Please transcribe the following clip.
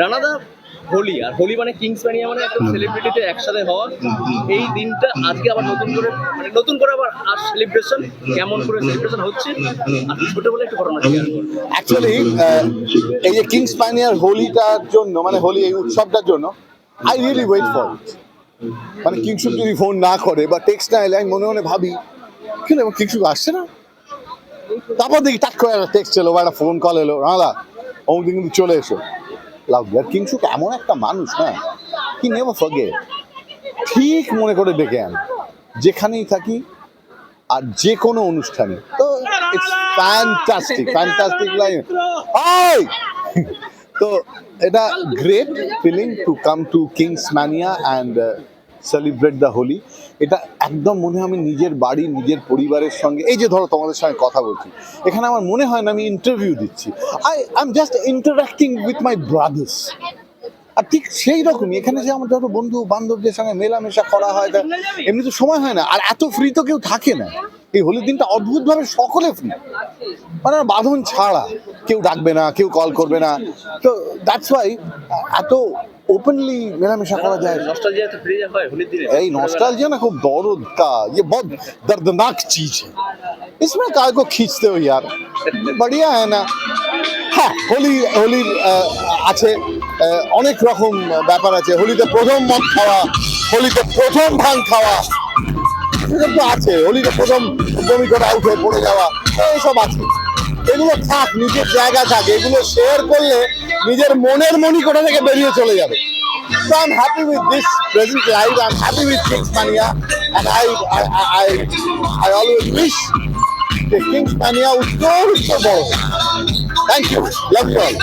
রানাদা হোলি, আর হোলি মানে Kings mania মানে একটা সেলিব্রিটিতে একসাথে হওয়া। এই দিনটা আজকে আবার নতুন করে মানে নতুন করে আবার আর সেলিব্রেশন কেমন করে সেলিব্রেশন হচ্ছে, আর ছোট বলে একটু ঘটনা অ্যাকচুয়ালি এই যে কিংস পাইনিয়ার হোলিটার জন্য মানে হোলি এই উৎসবটার জন্য আই রিয়েলি ওয়েট ফর মানে কিংসুক যদি ফোন না করে বা টেক্সট না এলে, আমি মনে মনে ভাবি কিন্তু কিংসুক আসছে না? তারপর দেখি টাক করে একটা টেক্সট এলো, বা একটা ফোন কল এলো। রাঙালা অমুক দিন কিন্তু চলে এসো। লাভ আর কিংসুক এমন একটা মানুষ, না? কি নেভার ফরগেট ঠিক মনে করে ডেকে আন। যেখানেই থাকি আর যে কোনো অনুষ্ঠানে। তো ইটস ফ্যান্টাস্টিক ফ্যান্টাস্টিক লাইন তো এটা great feeling to come to Kings Mania and celebrate the Holi এটা একদম মনে হয় আমি নিজের বাড়ি, নিজের পরিবারের সঙ্গে, এই যে ধরো তোমাদের সঙ্গে কথা বলছি, এখানে আমার মনে হয় না আমি ইন্টারভিউ দিচ্ছি I I am just interacting with my brothers আর ঠিক সেই রকমই, এখানে যে আমার যত বন্ধু বান্ধবদের সঙ্গে মেলামেশা করা হয় এমনি তো সময় হয় না, আর এত ফ্রি তো কেউ থাকে না, এই হোলির দিনটা অদ্ভুতভাবে সকলে ফ্রি মানে বাঁধন ছাড়া কেউ ডাকবে না কেউ কল করবে না তো দ্যাটস ওয়াই এত ওপেনলি মেলামেশা করা যায় নস্টালজিয়া তো ফিরে যাওয়া হয় হোলির দিনে यही नॉस्टैल्जिया ना खूब दौर का ये बहुत दर्दनाक चीज है इसमें काय को खींचते हो यार बढ़िया है ना হ্যাঁ হোলি হোলির আহ, আছে আহ, অনেক রকম ব্যাপার আছে হোলিতে প্রথম মদ খাওয়া হোলিতে প্রথম ভাঙ খাওয়া এসব তো আছে হোলিতে প্রথম বমি করে আউট হয়ে পড়ে যাওয়া এইসব আছে এগুলো থাক নিজের জায়গা থাক এগুলো শেয়ার করলে নিজের মনের মনি কোথা থেকে বেরিয়ে চলে যাবে So I'm happy with this present life. I'm happy with Kings Mania, and I I I, I, I always wish the Kings Mania would go with the ball. Thank you. Love you all.